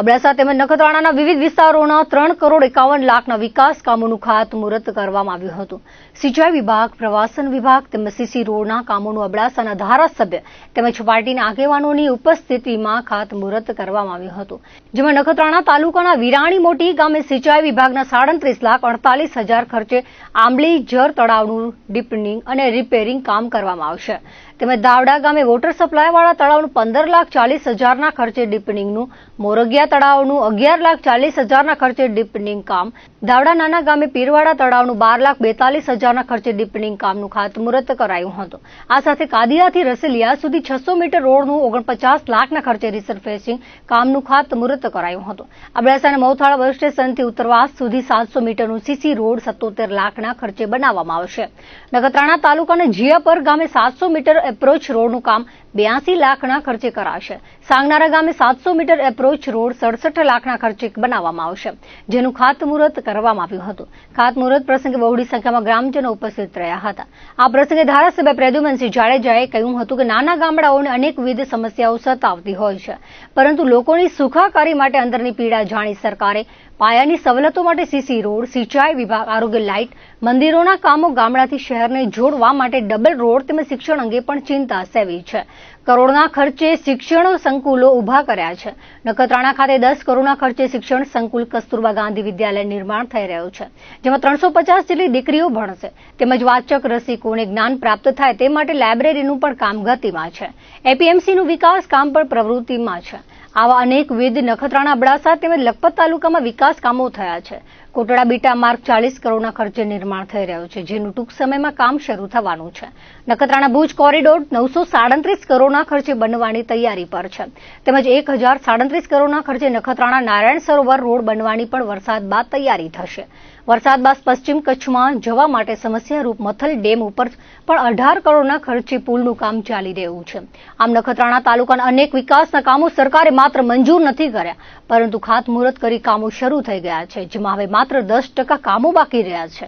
અબડાસા તેમજ નખત્રાણાના વિવિધ વિસ્તારોના ત્રણ કરોડ એકાવન લાખના વિકાસ કામોનું ખાતમુહૂર્ત કરવામાં આવ્યું હતું. સિંચાઈ વિભાગ, પ્રવાસન વિભાગ તેમજ સીસી રોડના કામોનું અબડાસાના ધારાસભ્ય તેમજ પાર્ટીના આગેવાનોની ઉપસ્થિતિમાં ખાતમુહૂર્ત કરવામાં આવ્યું હતું. જેમાં નખત્રાણા તાલુકાના વિરાણી મોટી ગામે સિંચાઈ વિભાગના સાડત્રીસ લાખ અડતાલીસ હજાર ખર્ચે આંબલી, જર તળાવનું ડીપનિંગ અને રિપેરિંગ કામ કરવામાં આવશે. તેમજ દાવડા ગામે વોટર સપ્લાયવાળા તળાવનું પંદર લાખ ચાલીસ હજારના ખર્ચે ડીપનિંગનું મોરગિયા તળાવનું અગિયાર લાખ ચાલીસ હજારના ખર્ચે ડીપનિંગ કામ. ધાવડા નાના ગામે પીરવાડા તળાવનું બાર લાખ બેતાલીસ હજારના ખર્ચે ડીપનિંગ કામનું ખાતમુહૂર્ત કરાયું હતું. આ સાથે કાદિયાથી રસેલિયા સુધી છસો મીટર રોડનું ઓગણપચાસ લાખના ખર્ચે રિસરફેસિંગ કામનું ખાતમુહૂર્ત કરાયું હતું. અબડાસાના મૌથાળા બસ સ્ટેશનથી ઉત્તરવાસ સુધી સાતસો મીટરનું સીસી રોડ સત્તોતેર લાખના ખર્ચે બનાવવામાં આવશે. નખત્રાણા તાલુકાના જીયાપર ગામે સાતસો મીટર એપ્રોચ રોડનું કામ બ્યાસી લાખના ખર્ચે કરાશે. સાંગનારા ગામે સાતસો મીટર એપ્રોચ રોડ સડસઠ લાખના ખર્ચે બનાવવામાં આવશે. જેનું ખાતમુહૂર્ત કરવામાં આવ્યું હતું. ખાતમુહૂર્ત પ્રસંગે બહોળી સંખ્યામાં ગ્રામજનો ઉપસ્થિત રહ્યા હતા. આ પ્રસંગે ધારાસભ્ય પ્રદ્યુમનસિંહ જાડેજાએ કહ્યું હતું કે નાના ગામડાઓને અનેકવિધ સમસ્યાઓ સતાવતી હોય છે. પરંતુ લોકોની સુખાકારી માટે અંદરની પીડા જાણી સરકારે પાયાની સવલતો માટે સીસી રોડ, સિંચાઈ વિભાગ, આરોગ્ય લાઇટ, મંદિરોના કામો ગામડાથી શહેરને જોડવા માટે ડબલ રોડ તેમજ શિક્ષણ અંગે પણ ચિંતા સેવી છે. કરોડના ખર્ચે શિક્ષણ સંકુલો ઊભા કર્યા છે. નખત્રાણા ખાતે દસ કરોડના ખર્ચે શિક્ષણ સંકુલ કસ્તુરબા ગાંધી વિદ્યાલય નિર્માણ થઈ રહ્યું છે, જેમાં ત્રણસો પચાસ જેટલી દીકરીઓ ભણશે. તેમજ વાચક, રસિકોને જ્ઞાન પ્રાપ્ત થાય તે માટે લાયબ્રેરીનું પણ કામ ગતિમાં છે. એપીએમસીનું વિકાસ કામ પણ પ્રવૃત્તિમાં છે. આવા અનેકવિધ નખત્રાણા અબડાસા તેમજ લખપત તાલુકામાં વિકાસ કામો થયા છે. કોટડા બીટા માર્ગ ચાલીસ કરોડના ખર્ચે નિર્માણ થઈ રહ્યું છે, જેનું ટૂંક સમયમાં કામ શરૂ થવાનું છે. નખત્રાણા ભુજ કોરિડોર નવસો સાડત્રીસ કરોડના ખર્ચે બનવાની તૈયારી પર છે. તેમજ એક હજાર સાડત્રીસ કરોડના ખર્ચે નખત્રાણા નારાયણ સરોવર રોડ બનવાની પણ વરસાદ બાદ તૈયારી થશે. વરસાદ બાદ પશ્ચિમ કચ્છમાં જવા માટે સમસ્યારૂપ મથલ ડેમ ઉપર પણ અઢાર કરોડના ખર્ચે પુલનું કામ ચાલી રહ્યું છે. આમ નખત્રાણા તાલુકાના અનેક વિકાસના કામો સરકારે માત્ર મંજૂર નથી કર્યા, પરંતુ ખાતમુહૂર્ત કરી કામો શરૂ થઈ ગયા છે, જેમાં હવે માત્ર દસ ટકા કામો બાકી રહ્યા છે.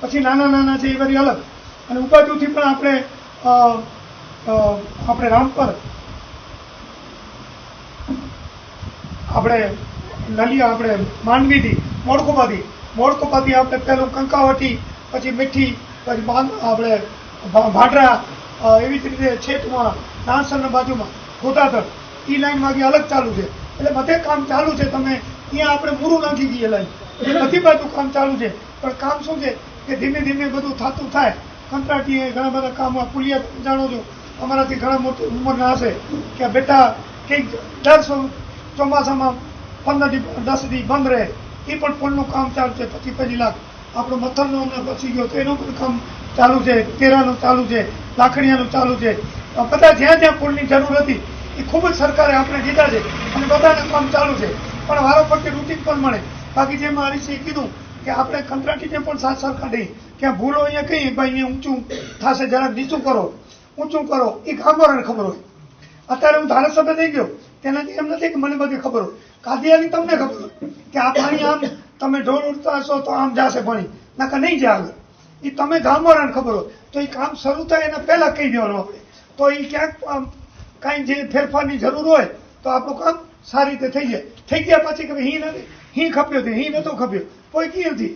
પછી નાના નાના છે એ બધી અલગ. અને ઉપાજુથી પણ આપણે આપણે રામપર આપણે નલિયા આપણે માંડવીથી મોડકોપાથી મોડકોપાથી આપણે પેલું કંકાવટી, પછી મીઠી, પછી આપણે ભાડરા એવી જ રીતે છેટમાં નાસરના બાજુમાં, ગોતાધર. એ લાઈનમાં માંગે અલગ ચાલુ છે. એટલે બધે કામ ચાલુ છે તમે, અહીંયા આપણે મૂરું નાખી દઈએ લાઈન. એ બધી બાજુ કામ ચાલુ છે. પણ કામ શું છે કે ધીમે ધીમે બધું થતું થાય. કંત્રાટીએ ઘણા બધા કામ પુલિયા જાણો છો. અમારાથી ઘણા મોટી ઉંમરના હશે કે બેટા કંઈક દર ચોમાસામાં પંદર દસથી બંધ રહે. એ પણ પુલનું કામ ચાલુ છે. પછી પચીસ લાખ. આપણો મથરનો હમણાં પછી ગયો તો એનું પણ કામ ચાલુ છે. તેરાનું ચાલુ છે. લાખણીયાનું ચાલુ છે. બધા જ્યાં જ્યાં પુલની જરૂર હતી, એ ખૂબ જ સરકારે આપણે દીધા છે અને બધાના કામ ચાલુ છે. પણ વારાફરતી રૂટીન પણ મળે. બાકી જેમ હરીશે કીધું કે આપણે કંત્રાટીને પણ સાથ સરકાર દઈએ ક્યાં ભૂલો અહીંયા કહીએ ભાઈ અહીંયા ઊંચું થશે, જરાક નીચું કરો, ઊંચું કરો, એ કામવાળાને ખબર હોય. અત્યારે હું ધારાસભ્ય થઈ ગયો, તેનાથી એમ નથી કે મને બધી ખબર હોય. કાદિયાની તમને ખબર કે આ પાણી આમ તમે ઢોર ઉડતા હશો તો આમ જાશે પાણી. નાકા નહીં જાય આગળ એ તમે ગામવાળાને ખબર હોય. તો એ કામ શરૂ થાય એના પહેલા કહી દેવાનું આપણે. તો એ ક્યાંક આમ કાંઈ જે ફેરફારની જરૂર હોય તો આપણું કામ સારી રીતે થઈ જાય. થઈ ગયા પછી કે હિ નથી. હી ખપ્યો હતી હિ નતો ખપ્યો. કોઈ કી નથી.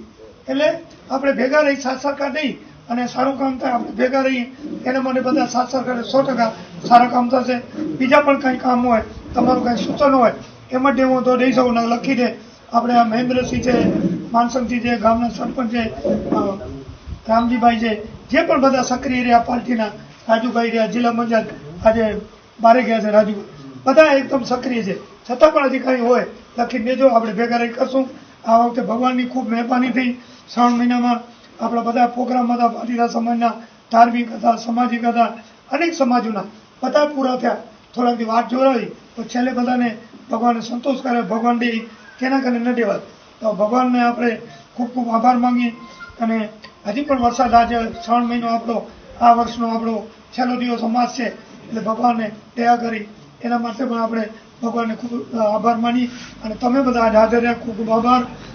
એટલે આપણે ભેગા રહી સાથ સરકાર દઈ અને સારું કામ થાય આપણે ભેગા રહીએ. એને મને બધા સાથ સરકારે સો ટકા સારા કામ થશે. બીજા પણ કંઈ કામ હોય, તમારું કંઈ સૂચન હોય એ માટે હું તો દઈ શકું લખી દે. આપણે આ મહેન્દ્રસિંહ છે માનસંગસિંહ છે, ગામના સરપંચ છે રામજીભાઈ છે, જે પણ બધા સક્રિય રહ્યા પાર્ટીના, રાજુભાઈ રહ્યા, જિલ્લા પંચાયત, આજે બારે ગયા છે, રાજુ. બધા એકદમ સક્રિય છે. છતાં પણ અધિકારી હોય, લખી દેજો, આપણે ભેગા રહી કરશું. આ વખતે ભગવાનની ખૂબ મહેરબાની થઈ. શ્રાવણ મહિનામાં આપણા બધા પ્રોગ્રામ હતા પાટીદાર સમાજના, ધાર્મિક હતા, સામાજિક હતા, અનેક સમાજોના બધા પૂરા થયા. થોડાક વાટ જોડાવી, તો છેલ્લે બધાને ભગવાનને સંતોષ કરે, ભગવાન દે કેના કરે ન દેવાય. તો ભગવાનને આપણે ખૂબ ખૂબ આભાર માંગીએ અને હજી પણ વરસાદ આજે શ્રાવણ મહિનો આપણો, આ વર્ષનો આપણો છેલ્લો દિવસ અમાસ છે, એટલે ભગવાનને દયા કરી, એના માટે પણ આપણે ભગવાનને ખૂબ આભાર માની અને તમે બધા હાજર રહ્યા ખૂબ ખૂબ આભાર.